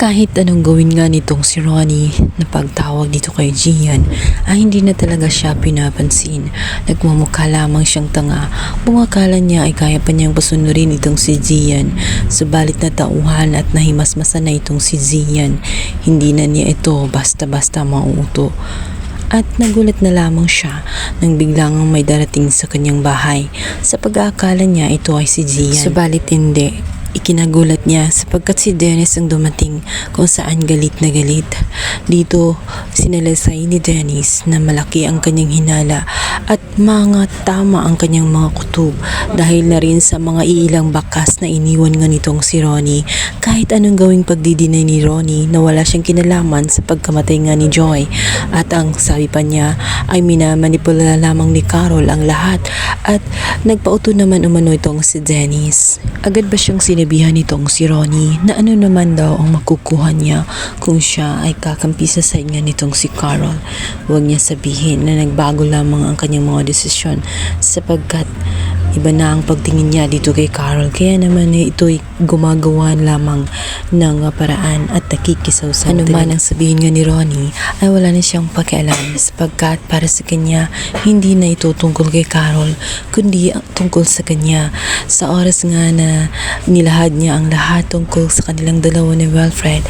Kahit anong gawin nga nitong si Ronnie na pagtawag dito kay Gian ay hindi na talaga siya pinapansin. Nagmumukha lamang siyang tanga. Bungakala niya ay kaya pa niyang pasunurin itong si Gian. Subalit na tauhan at nahimasmasan na itong si Gian. Hindi na niya ito basta-basta mauuto. At nagulat na lamang siya nang biglang may darating sa kanyang bahay. Sa pag-aakala niya ito ay si Gian. Subalit hindi. Ikinagulat niya sapagkat si Dennis ang dumating kung saan galit na galit. Dito, sinalasay ni Dennis na malaki ang kanyang hinala at mga tama ang kanyang mga kutob dahil na rin sa mga iilang bakas na iniwan nga nitong si Ronnie. Kahit anong gawing pagdidinay ni Ronnie na wala siyang kinalaman sa pagkamatay nga ni Joy at ang sabi pa niya ay minamanipula lamang ni Carol ang lahat at nagpauto naman umano itong si Dennis. Agad ba siyang sinabihan nitong si Ronnie na ano naman daw ang makukuha niya kung siya ay kakampi sa nga nitong si Carol. Huwag niya sabihin na nagbago lamang ang kanyang mga desisyon sapagkat iba na ang pagtingin niya dito kay Carol. Kaya naman eh, ito'y gumagawa lamang ng uh, paraan at nakikisaw sa ano man ang sabihin nga ni Ronnie ay wala na siyang pakialam. Sapagkat para sa kanya hindi na ito tungkol kay Carol kundi tungkol sa kanya. Sa oras nga na nilahad niya ang lahat tungkol sa kanilang dalawa ni Wilfred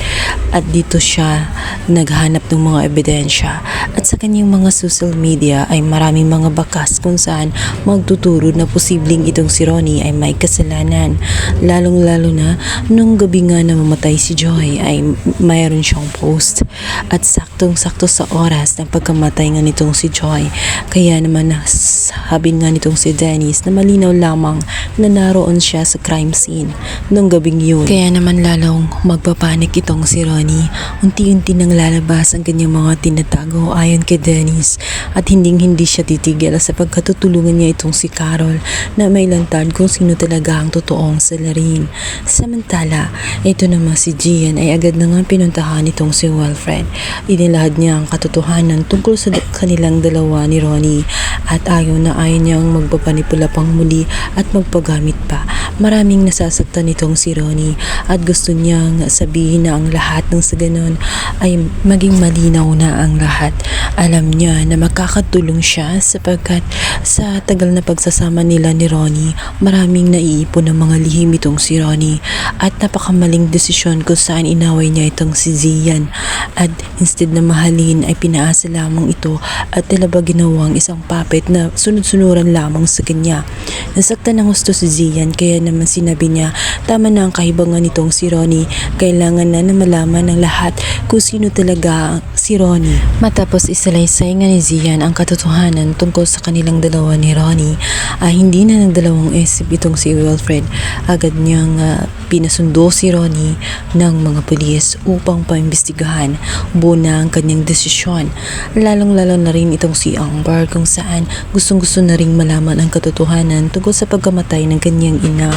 at dito siya naghanap ng mga ebidensya. At sa kanyang mga social media ay maraming mga bakas kung saan magtuturo na posibleng itong si Ronnie ay may kasalanan lalong lalo na nung gabi nga na mamatay si Joy ay mayroon siyang post at saktong sakto sa oras ng pagkamatay nga nitong si Joy kaya naman sabi nga nitong si Dennis na malinaw lamang na naroon siya sa crime scene nung gabing yun. Kaya naman lalong magpapanik itong si Ronnie. Unti-unti nang lalabas ang kanyang mga tinatago ayon kay Dennis at hinding hindi siya titigil sa pagkatutulungan niya itong si Carol na may lantad kung sino talaga ang totoong salarin. Samantala, ito naman si Gian ay agad na nga pinuntahan itong si Wilfred. Inilahad niya ang katotohanan tungkol sa kanilang dalawa ni Ronnie at ayaw na ayaw niyang magpapanipula pang muli at magpagamit pa. Maraming nasasaktan nitong si Ronnie at gusto niyang sabihin na ang lahat ng sa ganon ay maging malinaw na ang lahat. Alam niya na makakatulong siya sapagkat sa tagal na pagsasama nila ni Ronnie, maraming naiipon ng mga lihim itong si Ronnie at napakamaling desisyon kung saan inaway niya itong si Zian at instead na mahalin ay pinaasa lamang ito at tila ba ginawang isang puppet na sunod-sunuran lamang sa kanya. Nasaktan ng gusto si Zian kaya naman sinabi niya tama na ang kahibangan nitong si Ronnie. Kailangan na na malaman ng lahat kung sino talaga si Ronnie. Matapos isalaysay nga ni Zian ang katotohanan tungkol sa kanilang dalawa ni Ronnie ay hindi na nagdalawang isip itong si Wilfred agad niyang ah, pinasundo si Ronnie ng mga pulis upang paimbestigahan buo na ang kanyang desisyon. Lalong-lalo na rin itong si Amber kung saan gustong-gusto na ring malaman ang katotohanan tungkol sa pagkamatay ng kanyang ina.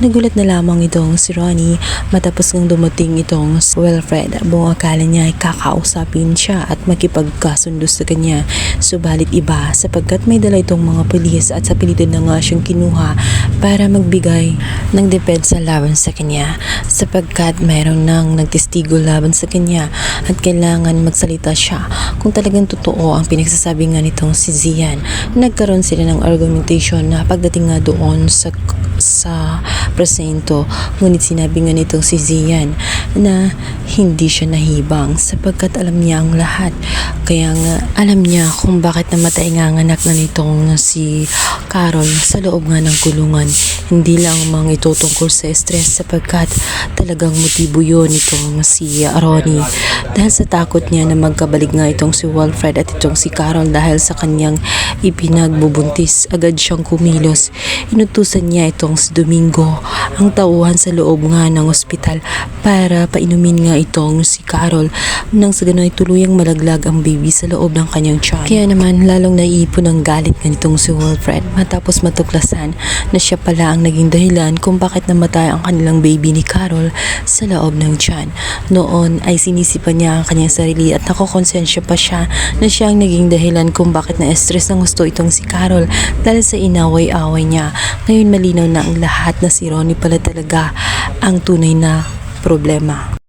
Nagulat na lamang itong si Ronnie matapos ngang dumating itong si Wilfred. Buong akala niya ay kakausapin siya at makipagkasundo sa kanya. Subalit iba sapagkat may dala itong mga pulis at sa pilitin na nga siyang kinuha para magbigay ng depensa laban sa kanya sapagkat mayroon nang nagtestigo laban sa kanya at kailangan magsalita siya kung talagang totoo ang pinagsasabi nga nitong si Zian. Nagkaroon sila ng argumentation na pagdating nga doon sa sa presento ngunit sinabi nga nitong si Zian na hindi siya nahibang sapagkat alam niya ang lahat. Kaya nga alam niya kung bakit namatay nga anak na nitong si Carol sa loob nga ng kulungan. Hindi lang mga ito tungkol sa stress sapagkat talagang motibo yun itong si Ronnie. Dahil sa takot niya na magkabalik nga itong si Wilfred at itong si Carol dahil sa kanyang ipinagbubuntis agad siyang kumilos. Inutusan niya itong si Domingo ang tauhan sa loob nga ng ospital para painumin nga itong si Carol. Nang sa ganun ay tuluyang malaglag ang baby sa loob ng kanyang tiyan. Kaya naman lalong naiipon ang galit nitong si Wilfred matapos matuklasan na siya pala ang naging dahilan kung bakit namatay ang kanilang baby ni Carol sa loob ng tiyan. Noon ay sinisipan niya ang kanyang sarili at nakokonsensya pa siya na siya ang naging dahilan kung bakit na-stress ng gusto itong si Carol dahil sa inaway-away niya. Ngayon malinaw na ang lahat na si Ronnie pala talaga ang tunay na problema.